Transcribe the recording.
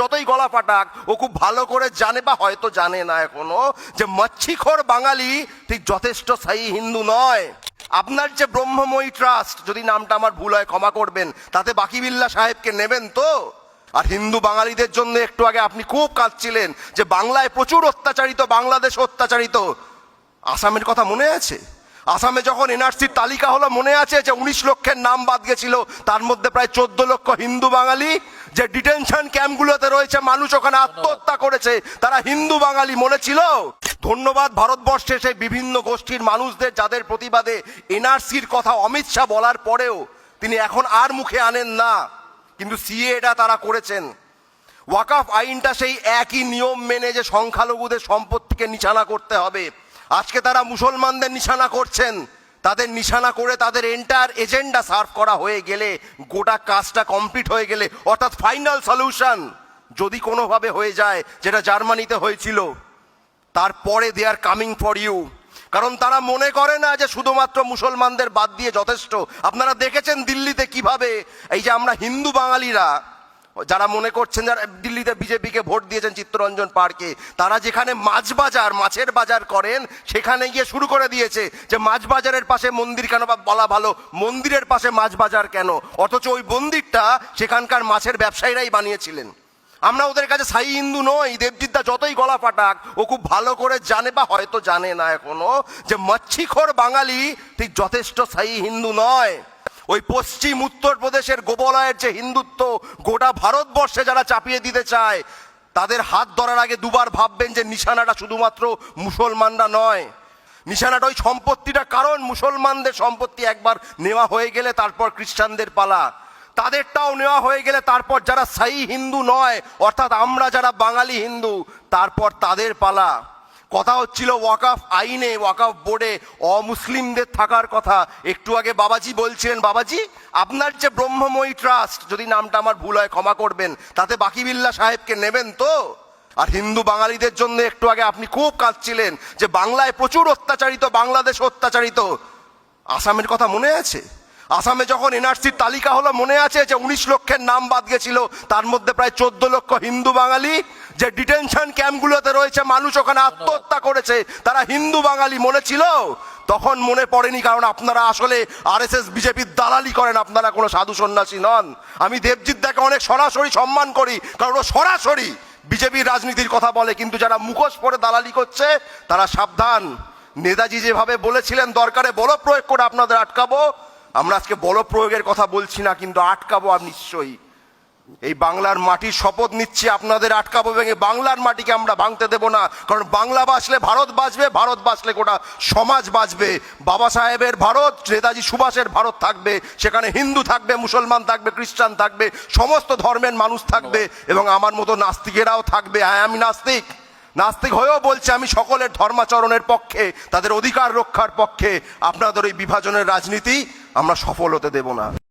যতই গলা ফাটাক, ও খুব ভালো করে জানে বা হয়তো জানে না এখনও যে মচ্ছিখোর বাঙালি ঠিক যথেষ্ট স্থায়ী হিন্দু নয়। আপনার যে ব্রহ্মময়ী ট্রাস্ট যদি নামটা আমার ভুল হয়, ক্ষমা করবেন। তাতে বাকি বিল্লা সাহেবকে নেবেন তো? আর হিন্দু বাঙালিদের জন্য একটু আগে আপনি খুব কাঁদছিলেন যে বাংলায় প্রচুর অত্যাচারিত, বাংলাদেশ অত্যাচারিত। আসামের কথা মনে আছে? আসামে যখন এনআরসির তালিকা হলো, মনে আছে যে উনিশ লক্ষের নাম বাদ গেছিল, তার মধ্যে প্রায় চোদ্দ লক্ষ হিন্দু বাঙালি, যে ডিটেনশন ক্যাম্পগুলোতে রয়েছে, মানুষ ওখানে আত্মহত্যা করেছে, তারা হিন্দু বাঙালি মনে ছিল? ধন্যবাদ ভারতবর্ষে সেই বিভিন্ন গোষ্ঠীর মানুষদের, যাদের প্রতিবাদে এনআরসির কথা অমিত শাহ বলার পরেও তিনি এখন আর মুখে আনেন না। কিন্তু সিএ এটা তারা করেছেন। ওয়াকাফ আইনটা সেই একই নিয়ম মেনে যে সংখ্যালঘুদের সম্পত্তিকে নিশানা করতে হবে। আজকে তারা মুসলমানদের নিশানা করছেন। তাদের নিশানা করে তাদের এন্টার এজেন্ডা সার্ভ করা হয়ে গেলে, গোটা কাজটা কমপ্লিট হয়ে গেলে, অর্থাৎ ফাইনাল সলিউশন যদি কোনোভাবে হয়ে যায়, যেটা জার্মানিতে হয়েছিল, তারপরে they are coming for you কারণ তারা মনে করে না যে শুধুমাত্র মুসলমানদের বাদ দিয়ে যথেষ্ট। আপনারা দেখেছেন দিল্লিতে কীভাবে, এই যে আমরা হিন্দু বাঙালিরা যারা মনে করছেন যারা দিল্লিতে বিজেপিকে ভোট দিয়েছেন চিত্তরঞ্জন পার্কে তারা যেখানে মাছ বাজার মাছের বাজার করেন, সেখানে গিয়ে শুরু করে দিয়েছে যে মাছ বাজারের পাশে মন্দির কেন বা বলা ভালো, মন্দিরের পাশে মাছ বাজার কেন? অথচ ওই মন্দিরটা সেখানকার মাছের ব্যবসায়ীরাই বানিয়েছিলেন। আমরা ওদের কাছে সাই হিন্দু নই দেবজিৎদা যতই গলা ফাটাক, ও খুব ভালো করে জানে বা হয়তো জানে না এখনও যে মচ্ছিখোর বাঙালি ঠিক যথেষ্ট সাই হিন্দু নয়। ওই পশ্চিম উত্তরপ্রদেশের গোবলয়ের যে হিন্দুত্ব, গোটা ভারতবর্ষে যারা চাপিয়ে দিতে চায়, তাদের হাত ধরার আগে দুবার ভাববেন যে নিশানাটা শুধুমাত্র মুসলমানরা নয়। নিশানাটা ওই সম্পত্তিটা কারণ, মুসলমানদের সম্পত্তি একবার নেওয়া হয়ে গেলে তারপর খ্রিস্টানদের পালা। তাদেরটাও নেওয়া হয়ে গেলে তারপর যারা সাই হিন্দু নয়, অর্থাৎ আমরা যারা বাঙালি হিন্দু, তারপর তাদের পালা। কথা হচ্ছিল ওয়াকাফ আইনে ওয়াকাফ বোর্ডে অমুসলিমদের থাকার কথা। একটু আগে বাবাজি বলছিলেন, বাবাজি, আপনার যে ব্রহ্মময়ী ট্রাস্ট যদি নামটা আমার ভুল হয়, ক্ষমা করবেন। তাতে বাকি বিল্লা সাহেবকে নেবেন তো? আর হিন্দু বাঙালিদের জন্য একটু আগে আপনি খুব কাঁদছিলেন যে বাংলায় প্রচুর অত্যাচারিত, বাংলাদেশ অত্যাচারিত। আসামের কথা মনে আছে? আসামে যখন এনআরসির তালিকা হলো, মনে আছে যে উনিশ লক্ষের নাম বাদ গেছিল, তার মধ্যে প্রায় চোদ্দ লক্ষ হিন্দু বাঙালি যে ডিটেনশন ক্যাম্পগুলোতে রয়েছে, মানুষ ওখানে আত্মহত্যা করেছে, তারা হিন্দু বাঙালি মনে ছিল? তখন মনে পড়েনি, কারণ আপনারা আসলে আরএসএস বিজেপির দালালি করেন, আপনারা কোনো সাধু সন্ন্যাসী নন। আমি দেবজিৎ দাকে অনেক সরাসরি সম্মান করি, কারণ ও সরাসরি বিজেপির রাজনীতির কথা বলে, কিন্তু যারা মুখোশ পরে দালালি করছে, তারা সাবধান। নেতাজি যেভাবে বলেছিলেন, দরকারে বল প্রয়োগ করে আপনাদের আটকাবো। আমরা আজকে বল প্রয়োগের কথা বলছি না, কিন্তু আটকাবো আর নিশ্চয়ই। এই বাংলার মাটির শপথ নিচ্ছি, আপনাদের আটকাবো ভেঙে বাংলার মাটিকে আমরা ভাঙতে দেব না। কারণ বাংলা বাঁচলে ভারত বাঁচবে, ভারত বাঁচলে গোটা সমাজ বাঁচবে। বাবা সাহেবের ভারত, নেতাজি সুভাষের ভারত থাকবে, সেখানে হিন্দু থাকবে, মুসলমান থাকবে, খ্রিস্টান থাকবে, সমস্ত ধর্মের মানুষ থাকবে এবং আমার মতো নাস্তিকেরাও থাকবে। হ্যাঁ আমি নাস্তিক। নাস্তিক হয়েও বলছে, আমি সকলের ধর্মাচরণের পক্ষে, তাদের অধিকার রক্ষার পক্ষে, আপনাদের ওই বিভাজনের রাজনীতি আমরা সফল হতে দেব না।